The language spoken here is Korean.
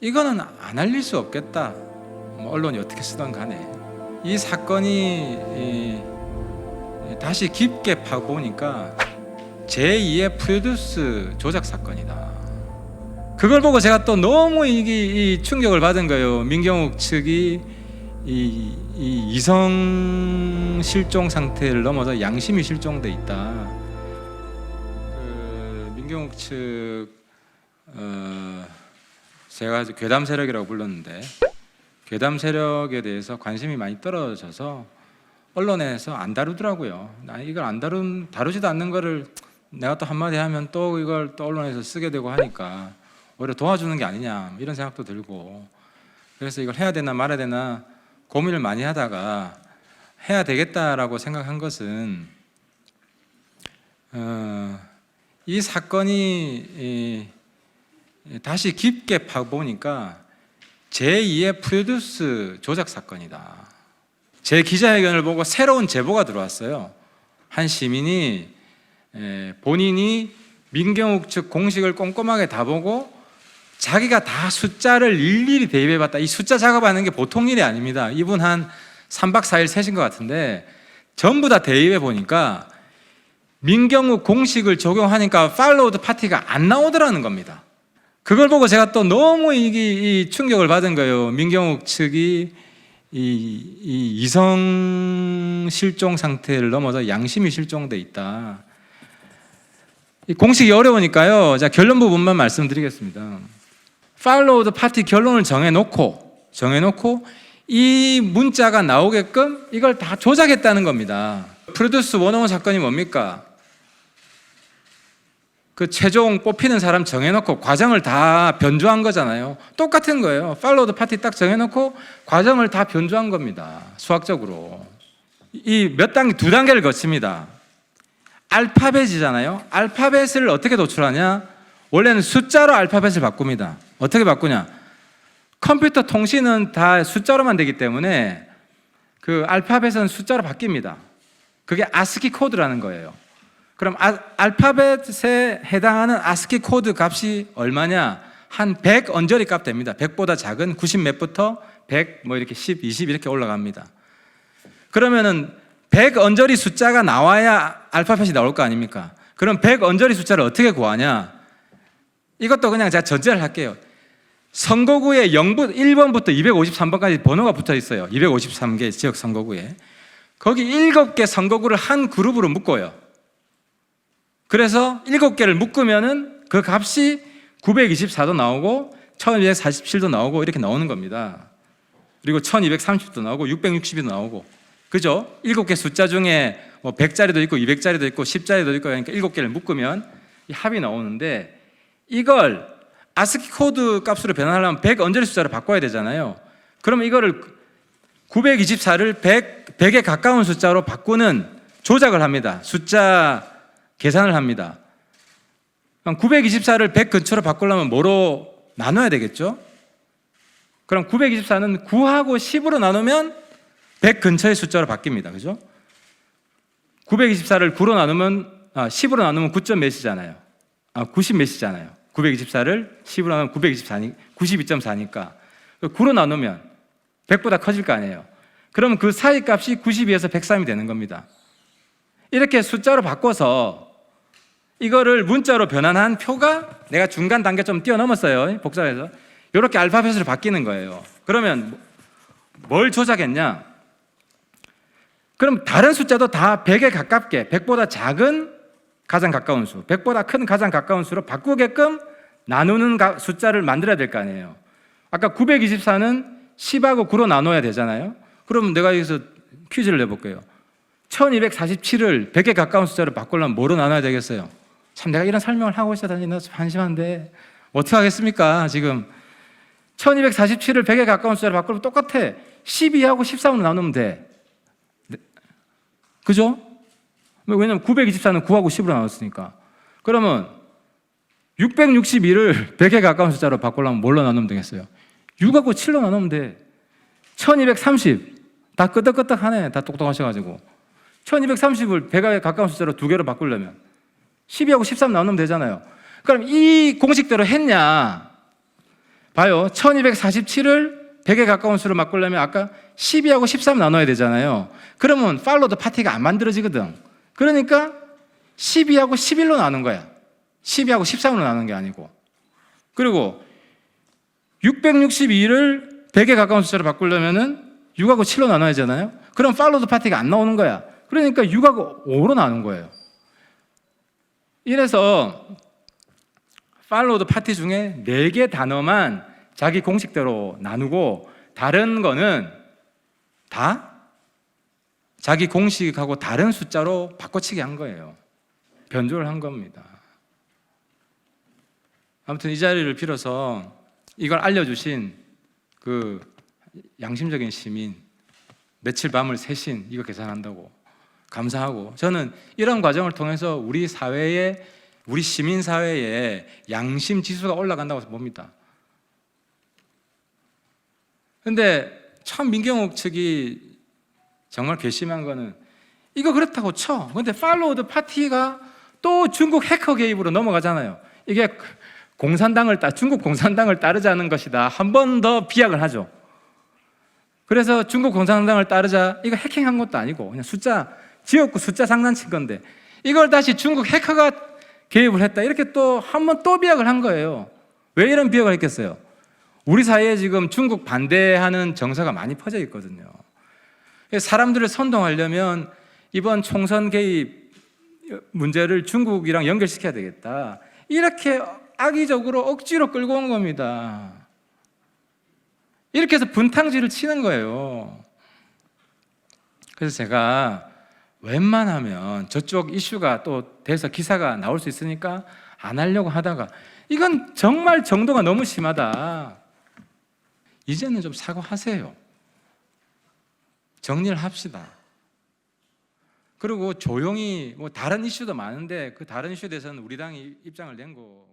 이거는 안 알릴 수 없겠다. 뭐 언론이 어떻게 쓰던 간에 이 사건이 이, 다시 깊게 파보니까 제2의 프로듀스 조작 사건이다. 그걸 보고 제가 또 너무 이게 이 충격을 받은 거예요. 민경욱 측이 이, 이 이성 실종 상태를 넘어서 양심이 실종돼 있다. 그 민경욱 측 어, 제가 괴담 세력이라고 불렀는데 괴담 세력에 대해서 관심이 많이 떨어져서 언론에서 안 다루더라고요. 나 이걸 안 다룬 다루지도 않는 거를 내가 또 한마디 하면 또 이걸 또 언론에서 쓰게 되고 하니까 오히려 도와주는 게 아니냐 이런 생각도 들고 그래서 이걸 해야 되나 말아야 되나 고민을 많이 하다가 해야 되겠다라고 생각한 것은 어, 이 사건이 이, 다시 깊게 파보니까 제2의 프로듀스 조작 사건이다. 제 기자회견을 보고 새로운 제보가 들어왔어요. 한 시민이 에, 본인이 민경욱 측 공식을 꼼꼼하게 다 보고 자기가 다 숫자를 일일이 대입해 봤다. 이 숫자 작업하는 게 보통 일이 아닙니다. 이분 한 3박 4일 세신 것 같은데 전부 다 대입해 보니까 민경욱 공식을 적용하니까 팔로우드 파티가 안 나오더라는 겁니다. 그걸 보고 제가 또 너무 이게 이 충격을 받은 거예요. 민경욱 측이 이, 이 이성 실종 상태를 넘어서 양심이 실종돼 있다. 이 공식이 어려우니까요. 자 결론 부분만 말씀드리겠습니다. 팔로우드 파티 결론을 정해놓고 정해놓고 이 문자가 나오게끔 이걸 다 조작했다는 겁니다. 프로듀스 101 사건이 뭡니까? 그 최종 뽑히는 사람 정해놓고 과정을 다 변조한 거잖아요. 똑같은 거예요. 팔로우드 파티 딱 정해놓고 과정을 다 변조한 겁니다. 수학적으로. 이 몇 단계, 두 단계를 거칩니다. 알파벳이잖아요. 알파벳을 어떻게 도출하냐? 원래는 숫자로 알파벳을 바꿉니다. 어떻게 바꾸냐? 컴퓨터 통신은 다 숫자로만 되기 때문에 그 알파벳은 숫자로 바뀝니다. 그게 아스키 코드라는 거예요. 그럼 아, 알파벳에 해당하는 아스키 코드 값이 얼마냐? 한 100 언저리 값 됩니다. 100보다 작은 90 몇부터 100 뭐 이렇게 10, 20 이렇게 올라갑니다. 그러면은 100 언저리 숫자가 나와야 알파벳이 나올 거 아닙니까? 그럼 100 언저리 숫자를 어떻게 구하냐? 이것도 그냥 제가 전제를 할게요. 선거구에 0부, 1번부터 253번까지 번호가 붙어 있어요. 253개 지역 선거구에. 거기 7개 선거구를 한 그룹으로 묶어요. 그래서 7개를 묶으면은 그 값이 924도 나오고 1247도 나오고 이렇게 나오는 겁니다. 그리고 1230도 나오고 660도 나오고. 그죠? 7개 숫자 중에 뭐 100짜리도 있고 200짜리도 있고 10짜리도 있고 그러니까 7개를 묶으면 이 합이 나오는데 이걸 아스키 코드 값으로 변환하려면 100 언저리 숫자로 바꿔야 되잖아요. 그럼 이거를 924를 100, 100에 가까운 숫자로 바꾸는 조작을 합니다. 숫자 계산을 합니다. 924를 100 근처로 바꾸려면 뭐로 나눠야 되겠죠? 그럼 924는 9하고 10으로 나누면 100 근처의 숫자로 바뀝니다. 그죠? 924를 9로 나누면 아, 10으로 나누면 9점 몇이잖아요. 아, 90 몇이잖아요. 924를 10으로 나누면 924니 92.4니까 9로 나누면 100보다 커질 거 아니에요. 그러면 그 사이 값이 92에서 103이 되는 겁니다. 이렇게 숫자로 바꿔서 이거를 문자로 변환한 표가 내가 중간 단계 좀 뛰어넘었어요. 복잡해서. 이렇게 알파벳으로 바뀌는 거예요. 그러면 뭘 조작했냐? 그럼 다른 숫자도 다 100에 가깝게 100보다 작은 가장 가까운 수, 100보다 큰 가장 가까운 수로 바꾸게끔 나누는 가- 숫자를 만들어야 될 거 아니에요. 아까 924는 10하고 9로 나눠야 되잖아요. 그럼 내가 여기서 퀴즈를 내볼게요. 1247을 100에 가까운 숫자로 바꾸려면 뭐로 나눠야 되겠어요? 참 내가 이런 설명을 하고 있어다니 나 한심한데 어떻게 하겠습니까? 지금 1247을 100에 가까운 숫자로 바꾸면 똑같아. 12하고 13으로 나누면 돼. 네. 그죠? 왜냐면 924는 9하고 10으로 나눴으니까. 그러면 661을 100에 가까운 숫자로 바꾸려면 뭘로 나누면 되겠어요? 6하고 7로 나누면 돼. 1230 다 끄덕끄덕 하네. 다 똑똑하셔가지고. 1230을 100에 가까운 숫자로 두 개로 바꾸려면 12하고 13 나누면 되잖아요. 그럼 이 공식대로 했냐? 봐요. 1247을 100에 가까운 수로 바꾸려면 아까 12하고 13 나눠야 되잖아요. 그러면 팔로드 파티가 안 만들어지거든. 그러니까 12하고 11로 나눈 거야. 12하고 13으로 나눈 게 아니고. 그리고 662를 100에 가까운 숫자로 바꾸려면은 6하고 7로 나눠야 되잖아요. 그럼 팔로드 파티가 안 나오는 거야. 그러니까 6하고 5로 나눈 거예요. 이래서 팔로드 파티 중에 4개 단어만 자기 공식대로 나누고 다른 거는 다 자기 공식하고 다른 숫자로 바꿔치기 한 거예요. 변조를 한 겁니다. 아무튼 이 자리를 빌어서 이걸 알려주신 그 양심적인 시민 며칠 밤을 새신 이거 계산한다고 감사하고 저는 이런 과정을 통해서 우리 사회에 우리 시민 사회에 양심 지수가 올라간다고 봅니다. 근데 참 민경욱 측이 정말 괘씸한 거는 이거 그렇다고 쳐. 근데 팔로우드 파티가 또 중국 해커 개입으로 넘어가잖아요. 이게 공산당을 따 중국 공산당을 따르자는 것이다. 한 번 더 비약을 하죠. 그래서 중국 공산당을 따르자 이거 해킹한 것도 아니고 그냥 숫자 지역구 숫자 장난친 건데 이걸 다시 중국 해커가 개입을 했다. 이렇게 또 한 번 또 비약을 한 거예요. 왜 이런 비약을 했겠어요? 우리 사회에 지금 중국 반대하는 정서가 많이 퍼져 있거든요. 사람들을 선동하려면 이번 총선 개입 문제를 중국이랑 연결시켜야 되겠다. 이렇게 악의적으로 억지로 끌고 온 겁니다. 이렇게 해서 분탕질을 치는 거예요. 그래서 제가 웬만하면 저쪽 이슈가 또 돼서 기사가 나올 수 있으니까 안 하려고 하다가 이건 정말 정도가 너무 심하다. 이제는 좀 사과하세요. 정리를 합시다. 그리고 조용히 뭐 다른 이슈도 많은데 그 다른 이슈에 대해서는 우리 당이 입장을 낸 거.